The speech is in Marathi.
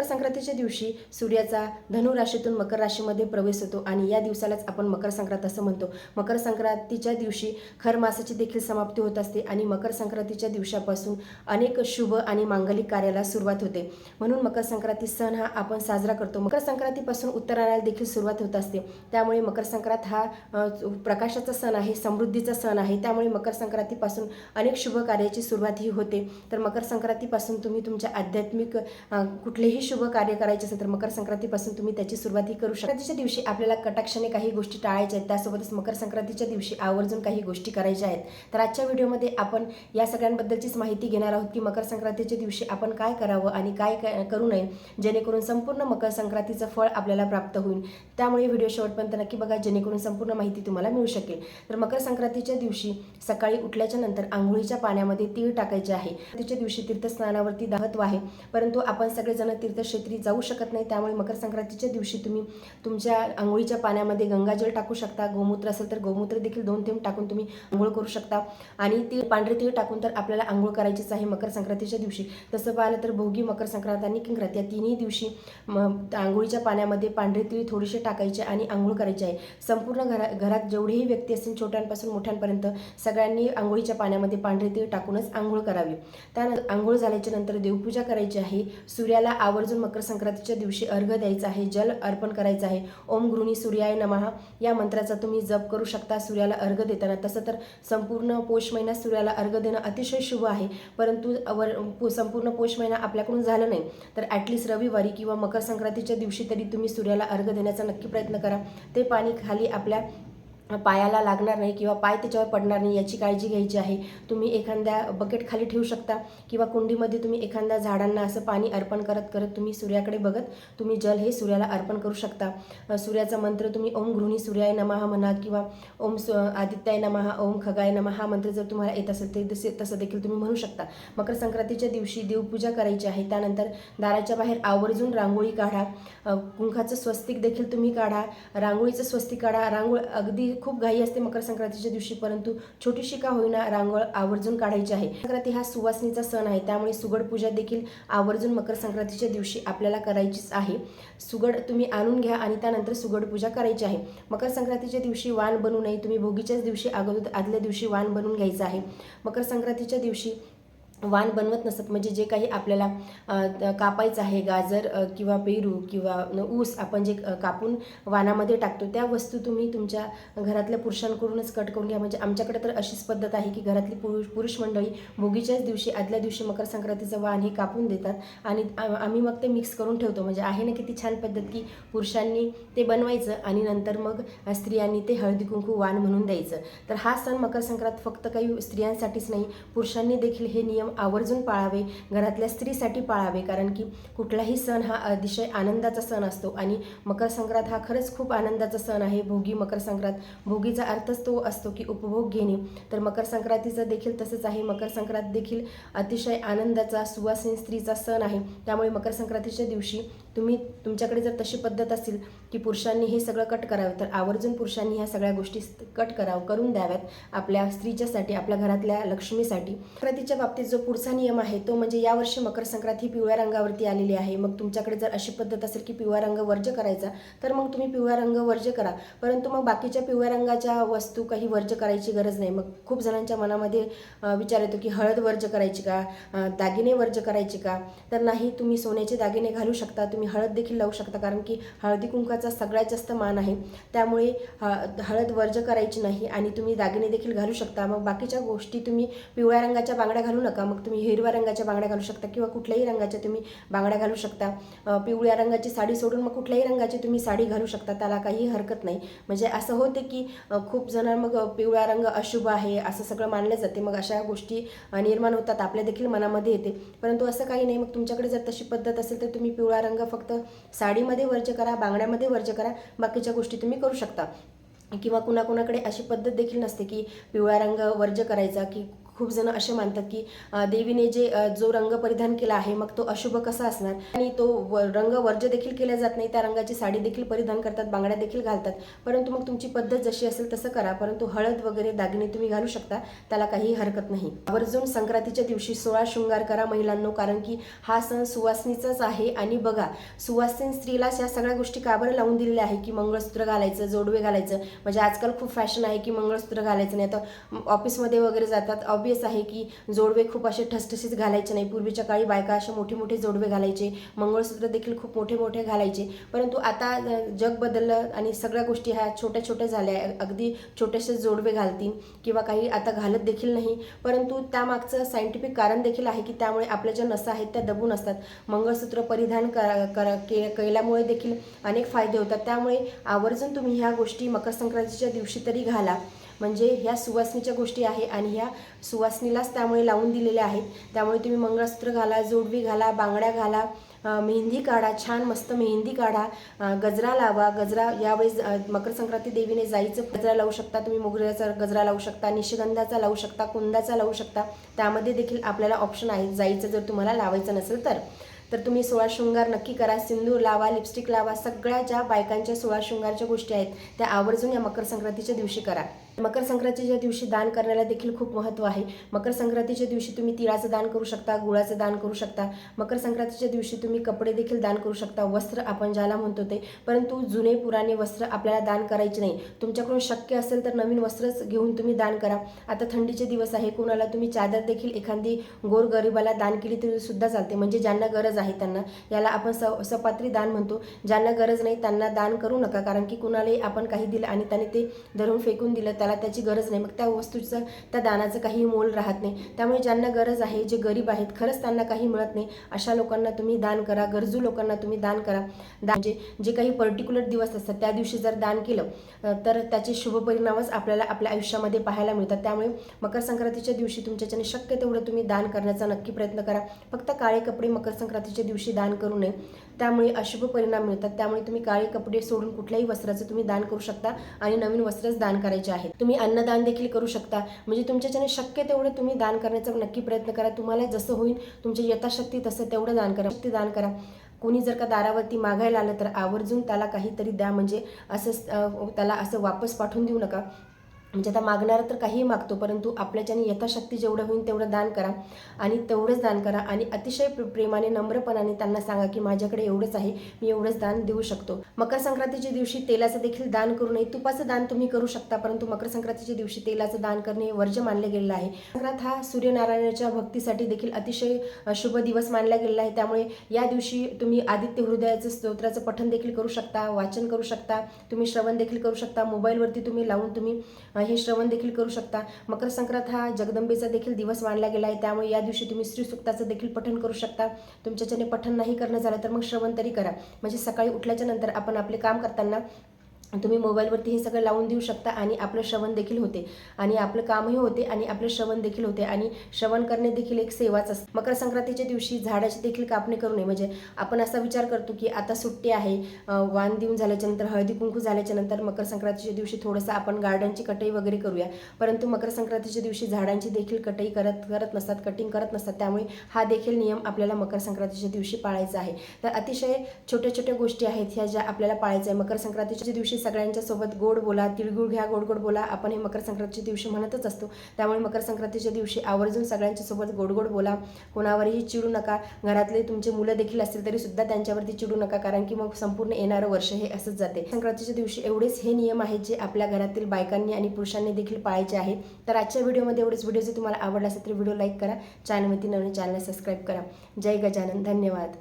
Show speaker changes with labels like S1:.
S1: मकर संक्रांतीच्या दिवशी सूर्याचा धनु राशीतून मकर राशीमध्ये प्रवेश होतो आणि या दिवसालाच आपण मकर संक्रांत असं म्हणतो. मकर संक्रांतीच्या दिवशी खर मासाची देखील समाप्ती होत असते आणि मकर संक्रांतीच्या दिवसापासून अनेक शुभ आणि मांगलिक कार्याला सुरुवात होते. म्हणून मकर संक्रांती सण हा आपण साजरा करतो. मकर संक्रांतीपासून उत्तरायणाला देखील सुरुवात होत असते. त्यामुळे मकर संक्रांत हा प्रकाशाचा सण आहे समृद्धीचा सण आहे. त्यामुळे मकर संक्रांतीपासून अनेक शुभ कार्याची सुरुवात ही होते. तर मकर संक्रांतीपासून तुम्ही तुमच्या आध्यात्मिक कुठलेही शुभ कार्य करायचे असेल तर मकर संक्रांतीपासून तुम्ही त्याची सुरुवात ही करू शकता. संक्रांतीच्या दिवशी आपल्याला कटाक्षाने काही गोष्टी टाळायच्या आहेत. त्यासोबतच मकर संक्रांतीच्या दिवशी आवर्जून काही गोष्टी करायच्या आहेत. तर आजच्या व्हिडिओमध्ये आपण या सगळ्यांबद्दलचीच माहिती घेणार आहोत की मकर संक्रांतीच्या दिवशी आपण काय करावं आणि काय करू नये जेणेकरून संपूर्ण मकर संक्रांतीचं फळ आपल्याला प्राप्त होईल. त्यामुळे व्हिडिओ शेवटपर्यंत नक्की बघा जेणेकरून संपूर्ण माहिती तुम्हाला मिळू शकेल. तर मकर संक्रांतीच्या दिवशी सकाळी उठल्याच्या नंतर आंघोळीच्या पाण्यामध्ये तीळ टाकायचे आहे. तिच्या दिवशी तीर्थस्नानावरती दाहत्व आहे परंतु आपण सगळेजण तीर्थक्षेत्री जाऊ शकत नाही. त्यामुळे मकर संक्रांतीच्या दिवशी तुम्ही तुमच्या आंघोळीच्या पाण्यामध्ये गंगाजल टाकू शकता. गोमूत्र असेल तर गोमूत्र देखील दोन थेंब टाकून तुम्ही आंघोळ करू शकता. आणि ते पांढरे तीळ टाकून तर आपल्याला आंघोळ करायचीच आहे मकर संक्रांतीच्या दिवशी. तसं पाहिलं तर भोगी मकर संक्रांत आणि किंक्रांत या तिन्ही दिवशी आंघोळीच्या पाण्यामध्ये पांढरे तीळ थोडेसे टाकायचे आणि आंघोळ करायची आहे. संपूर्ण घरा घरात जेवढेही व्यक्ती असतील छोट्यांपासून मोठ्यांपर्यंत सगळ्यांनी आंघोळीच्या पाण्यामध्ये पांढरे तीळ टाकूनच आंघोळ करावी. त्यानंतर आंघोळ झाल्याच्यानंतर देवपूजा करायची आहे. सूर्याला आवर्जून मकर संक्रांतीच्या दिवशी अर्घ द्यायचा आहे जल अर्पण करायचं आहे. ओम गृणी सूर्याय नमहा या मंत्राचा तुम्ही जप करू शकता. सूर्याला अर्घ देताना तसं तर संपूर्ण पोष महिन्यात सूर्याला अर्घ देणं अतिशय शुभ आहे. परंतु वर संपूर्ण पोष महिना आपल्याकडून झालं नाही. तर ॲटलिस्ट रविवारी किंवा मकर संक्रांतीच्या दिवशी तरी तुम्ही सूर्याला अर्घ देण्याचा नक्की प्रयत्न करा. ते पाणी खाली आपल्या पायाला लागणार नाही किंवा पाय त्याच्यावर पडणार नाही याची काळजी घ्यायची आहे. तुम्ही एखाद्या बकेट खाली ठेवू शकता किंवा कुंडीमध्ये तुम्ही एखाद्या झाडांना असं पाणी अर्पण करत करत तुम्ही सूर्याकडे बघत तुम्ही जल हे सूर्याला अर्पण करू शकता. सूर्याचा मंत्र तुम्ही ओम गृहिणी सूर्याय नमः म्हणा किंवा ओम सु आदित्याय नमः ओम खगाय नमहा हा मंत्र जर तुम्हाला येत असेल ते तसे तसं देखील तुम्ही म्हणू शकता. मकर संक्रांतीच्या दिवशी देवपूजा करायची आहे. त्यानंतर दाराच्या बाहेर आवर्जून रांगोळी काढा. कुंखाचं स्वस्तिक देखील तुम्ही काढा. रांगोळीचं स्वस्तिक काढा. रांगोळ अगदी खूप घाई असते मकर संक्रांतीच्या दिवशी परंतु छोटीशी का होईना रांगोळ आवर्जून काढायची आहे. संक्रांती हा सुवासनीचा सण आहे त्यामुळे सुगड पूजा देखील आवर्जून मकर संक्रांतीच्या दिवशी आपल्याला करायचीच आहे. सुगड तुम्ही आणून घ्या आणि त्यानंतर सुगड पूजा करायची आहे. मकर संक्रांतीच्या दिवशी वाण बनू नये तुम्ही भोगीच्याच दिवशी अगोदर आदल्या दिवशी वाण बनवून घ्यायचं आहे. मकर संक्रांतीच्या दिवशी वाण बनवत नसतात म्हणजे जे काही आपल्याला कापायचं आहे गाजर किंवा पेरू किंवा ऊस आपण जे कापून वाणामध्ये टाकतो त्या वस्तू तुम्ही तुमच्या घरातल्या पुरुषांकडूनच कट करून घ्या. म्हणजे आमच्याकडे तर अशीच पद्धत आहे की घरातली पुरुष पुरुष मंडळी भोगीच्याच दिवशी आदल्या दिवशी मकर संक्रांतीचं वाण हे कापून देतात आणि आम्ही मग ते मिक्स करून ठेवतो. म्हणजे आहे ना किती छान पद्धत की पुरुषांनी ते बनवायचं आणि नंतर मग स्त्रियांनी ते हळदी कुंकू वाण म्हणून द्यायचं. तर हा सण मकर संक्रांत फक्त काही स्त्रियांसाठीच नाही पुरुषांनी देखील हे नियम आवर्जून पाळावे घरातल्या स्त्रीसाठी पाळावे कारण की कुठलाही सण हा अतिशय आनंदाचा सण असतो आणि मकर संक्रांत हा खरंच खूप आनंदाचा सण आहे. भोगी मकर संक्रांत भोगीचा अर्थच तो असतो की उपभोग घेणे. तर मकर संक्रांतीचं देखील तसंच आहे. मकर संक्रांत देखील अतिशय आनंदाचा सुवासीन स्त्रीचा सण आहे. त्यामुळे मकर संक्रांतीच्या दिवशी तुम्ही तुमच्याकडे जर तशी पद्धत असेल की पुरुषांनी हे सगळं कट करावं तर आवर्जून पुरुषांनी ह्या सगळ्या गोष्टी कट करावं करून द्याव्यात आपल्या स्त्रीच्यासाठी आपल्या घरातल्या लक्ष्मीसाठी. संक्रांतीच्या बाबतीत जो पुढचा नियम आहे तो म्हणजे यावर्षी मकर संक्रांत ही पिवळ्या रंगावरती आलेली आहे. मग तुमच्याकडे जर अशी पद्धत असेल की पिवळा रंग वर्ज करायचा तर मग तुम्ही पिवळा रंग वर्ज करा. परंतु मग बाकीच्या पिवळ्या रंगाच्या वस्तू काही वर्ज करायची गरज नाही. मग खूप जणांच्या मनामध्ये विचार येतो की हळद वर्ज करायची का? दागिने वर्ज करायचे का? तर नाही तुम्ही सोन्याचे दागिने घालू शकता तुम्ही तुम्ही हळद देखील लावू शकता कारण की हळदी कुंकाचा सगळ्यात जास्त मान आहे. त्यामुळे हळद वर्ज करायची नाही आणि तुम्ही दागिने देखील घालू शकता. मग बाकीच्या गोष्टी तुम्ही पिवळ्या रंगाच्या बांगड्या घालू नका. मग तुम्ही हिरव्या रंगाच्या बांगड्या घालू शकता किंवा कुठल्याही रंगाच्या तुम्ही बांगड्या घालू शकता. पिवळ्या रंगाची साडी सोडून मग कुठल्याही रंगाची तुम्ही साडी घालू शकता. त्याला काही हरकत नाही. म्हणजे असं होते की खूप जण मग पिवळा रंग अशुभ आहे असं सगळं मानलं जाते. मग अशा गोष्टी निर्माण होतात आपल्या देखील मनामध्ये येते. परंतु असं काही नाही. मग तुमच्याकडे जर तशी पद्धत असेल तर तुम्ही पिवळा रंग फक्त साडीमध्ये वर्ज करा बांगड्यामध्ये वर्ज करा बाकीच्या गोष्टी तुम्ही करू शकता. किंवा कुणाकुणाकडे अशी पद्धत देखील नसते की पिवळा रंग वर्ज करायचा की खूप जण असे मानतात की देवीने जे जो रंग परिधान केला आहे मग तो अशुभ कसा असणार? आणि तो व- रंग वर्ज्य देखील केला जात नाही त्या रंगाची साडी देखील परिधान करतात बांगड्या देखील घालतात. परंतु मग तुमची पद्धत जशी असेल तसं करा परंतु हळद वगैरे दागिने तुम्ही घालू शकता त्याला काही हरकत नाही. आवर्जून संक्रांतीच्या दिवशी सोळा शृंगार करा महिलांनो कारण की हा सण सुवासनीचाच आहे. आणि बघा सुवासीन स्त्रीला या सगळ्या गोष्टी का बरं लावून दिलेल्या आहे? की मंगळसूत्र घालायचं जोडवे घालायचं. म्हणजे आजकाल खूप फॅशन आहे की मंगळसूत्र घालायचं नाही आता ऑफिसमध्ये वगैरे जातात. ऑब्वियस आहे की जोडवे खूप असे ठसठसीत घालायचे नाही. पूर्वीच्या काळी बायका असे मोठे मोठे जोडवे घालायचे मंगळसूत्र देखील खूप मोठे मोठे घालायचे. परंतु आता जग बदललं आणि सगळ्या गोष्टी ह्या छोट्या छोट्या झाल्या. अगदी छोटेसे जोडवे घालतील किंवा काही आता घालत देखील नाही. परंतु त्यामागचं सायंटिफिक कारण देखील आहे की त्यामुळे आपल्या ज्या नसा आहेत त्या दबून असतात. मंगळसूत्र परिधान करा करा के केल्यामुळे देखील अनेक फायदे होतात. त्यामुळे आवर्जून तुम्ही ह्या गोष्टी मकर संक्रांतीच्या दिवशी तरी घाला. म्हणजे ह्या सुवासनीच्या गोष्टी आहे आणि ह्या सुवासनीलाच त्यामुळे लावून दिलेल्या आहेत. त्यामुळे तुम्ही मंगळसूत्र घाला जोडवी घाला बांगड्या घाला मेहंदी काढा छान मस्त मेहंदी काढा गजरा लावा गजरा यावेळेस मकर संक्रांती देवीने जाईचं गजरा लावू शकता तुम्ही मोगऱ्याचा गजरा लावू शकता निशिगंधाचा लावू शकता कुंदाचा लावू शकता त्यामध्ये देखील आपल्याला ऑप्शन आहे जाईचं जर तुम्हाला लावायचं नसेल तर. तर तुम्ही सोळा शृंगार नक्की करा सिंदूर लावा लिपस्टिक लावा सगळ्या ज्या बायकांच्या सोळा शृंगारच्या गोष्टी आहेत त्या आवर्जून या मकर संक्रांतीच्या दिवशी करा. मकर संक्रांतीच्या दिवशी दान करण्याला देखील खूप महत्त्व आहे. मकर संक्रांतीच्या दिवशी तुम्ही तिळाचं दान करू शकता गुळाचं दान करू शकता. मकर संक्रांतीच्या दिवशी तुम्ही कपडे देखील दान करू शकता वस्त्र आपण ज्याला म्हणतो ते. परंतु जुने पुराणे वस्त्र आपल्याला दान करायचे नाही. तुमच्याकडून शक्य असेल तर नवीन वस्त्रच घेऊन तुम्ही दान करा. आता थंडीचे दिवस आहे कोणाला तुम्ही चादर देखील एखादी गोरगरिबाला दान केली तरी सुद्धा चालते. म्हणजे ज्यांना गरज आहे त्यांना. याला आपण स सपात्री दान म्हणतो. ज्यांना गरज नाही त्यांना दान करू नका. कारण की कुणालाही आपण काही दिलं आणि त्याने ते धरून फेकून दिलं त्याला त्याची गरज नाही. मग त्या वस्तूचं त्या दानाचं काही मोल राहत नाही. त्यामुळे ज्यांना गरज आहे जे गरीब आहेत खरंच त्यांना काही मिळत नाही. अशा लोकांना तुम्ही दान करा. गरजू लोकांना तुम्ही दान करा. दान म्हणजे जे काही पर्टिक्युलर दिवस असतात त्या दिवशी जर दान केलं तर त्याचे शुभ परिणामच आपल्याला आपल्या आयुष्यामध्ये पाहायला मिळतात. त्यामुळे मकर संक्रांतीच्या दिवशी तुमच्याच्याने शक्य तेवढं तुम्ही दान करण्याचा नक्की प्रयत्न करा. फक्त काळे कपडे मकर संक्रांतीच्या दिवशी दान करू नये. त्यामुळे अशुभ परिणाम मिळतात. त्यामुळे तुम्ही काळे कपडे सोडून कुठल्याही वस्त्राचं तुम्ही दान करू शकता आणि नवीन वस्त्रच दान करायचे आहे तुम्ही अन्नदान देखील करू शकता. म्हणजे तुमच्याच्याने शक्य तेवढं तुम्ही दान करण्याचा नक्की प्रयत्न करा. तुम्हाला जसं होईल तुमच्या यथाशक्ती तसं तेवढं दान करा. शक्ती दान करा. कोणी जर का दारावरती मागायला आलं तर आवर्जून त्याला काहीतरी द्या. म्हणजे असं त्याला असं वापस पाठवून देऊ नका. म्हणजे आता मागणारा तर काहीही मागतो परंतु आपल्याच्याने यथाशक्ती जेवढं होईल तेवढं दान करा आणि तेवढंच दान करा आणि अतिशय प्रेमाने नम्रपणाने त्यांना सांगा की माझ्याकडे एवढंच आहे मी एवढंच दान देऊ शकतो. मकर संक्रांतीच्या दिवशी तेलाचं देखील दान करू नये. तुपाचं दान तुम्ही करू शकता परंतु मकर संक्रांतीच्या दिवशी तेलाचं दान करणे हे वर्ज्य मानले गेलेलं आहे. संक्रांत हा सूर्यनारायणाच्या भक्तीसाठी देखील अतिशय शुभ दिवस मानला गेलेला आहे. त्यामुळे या दिवशी तुम्ही आदित्य हृदयाचं स्तोत्राचं पठण देखील करू शकता वाचन करू शकता तुम्ही श्रवण देखील करू शकता मोबाईलवरती तुम्ही लावून तुम्ही हे श्रवण देखील करू शकता. मकर संक्रांत हा जगदंबेचा देखील दिवस मानला गेला आहे. त्यामुळे या दिवशी तुम्ही श्रीसुक्ताचं देखील पठण करू शकता. तुमच्याच्याने पठण नाही करणं झालं तर मग श्रवण तरी करा. म्हणजे सकाळी उठल्याच्या नंतर आपण आपले काम करताना तुम्ही मोबाईलवरती हे सगळं लावून देऊ शकता आणि आपलं श्रवण देखील होते. आणि आपलं कामही होते आणि आपलं श्रवण देखील होते. आणि श्रवण करणे देखील एक सेवाच असते. मकर संक्रांतीच्या दिवशी झाडाची देखील कापणी करू नये. म्हणजे आपण असा विचार करतो की आता सुट्टी आहे वाण देऊन झाल्याच्यानंतर हळदी कुंकू झाल्याच्यानंतर मकर संक्रांतीच्या दिवशी थोडंसं आपण गार्डनची कटई वगैरे करूया. परंतु मकर संक्रांतीच्या दिवशी झाडांची देखील कटई करत करत नसतात कटिंग करत नसतात. त्यामुळे हा देखील नियम आपल्याला मकर संक्रांतीच्या दिवशी पाळायचा आहे. तर अतिशय छोट्या छोट्या गोष्टी आहेत ह्या ज्या आपल्याला पाळायच्या आहे. मकर संक्रांतीच्या दिवशी सगळ्यांच्या सोबत गोड बोला तिळगुळ घ्या गोड गोड बोला. आपण हे मकर संक्रांतीच्या दिवशी म्हणतच असतो. त्यामुळे मकर संक्रांतीच्या दिवशी आवर्जून सगळ्यांच्या सोबत गोड गोड बोला. कोणावरही चिडू नका. घरातले तुमचे मुलं देखील असतील तरी सुद्धा त्यांच्यावरती चिडू नका कारण की मग संपूर्ण येणारं वर्ष हे असंच जाते. संक्रांतीच्या दिवशी एवढेच हे नियम आहेत जे आपल्या घरातील बायकांनी आणि पुरुषांनी देखील पाळायचे आहे. तर आजच्या व्हिडिओमध्ये एवढेच. व्हिडिओ जर तुम्हाला आवडला असेल तर व्हिडिओ लाईक करा. चॅनलवरती नवीन चॅनल सबस्क्राईब करा. जय गजानन. धन्यवाद.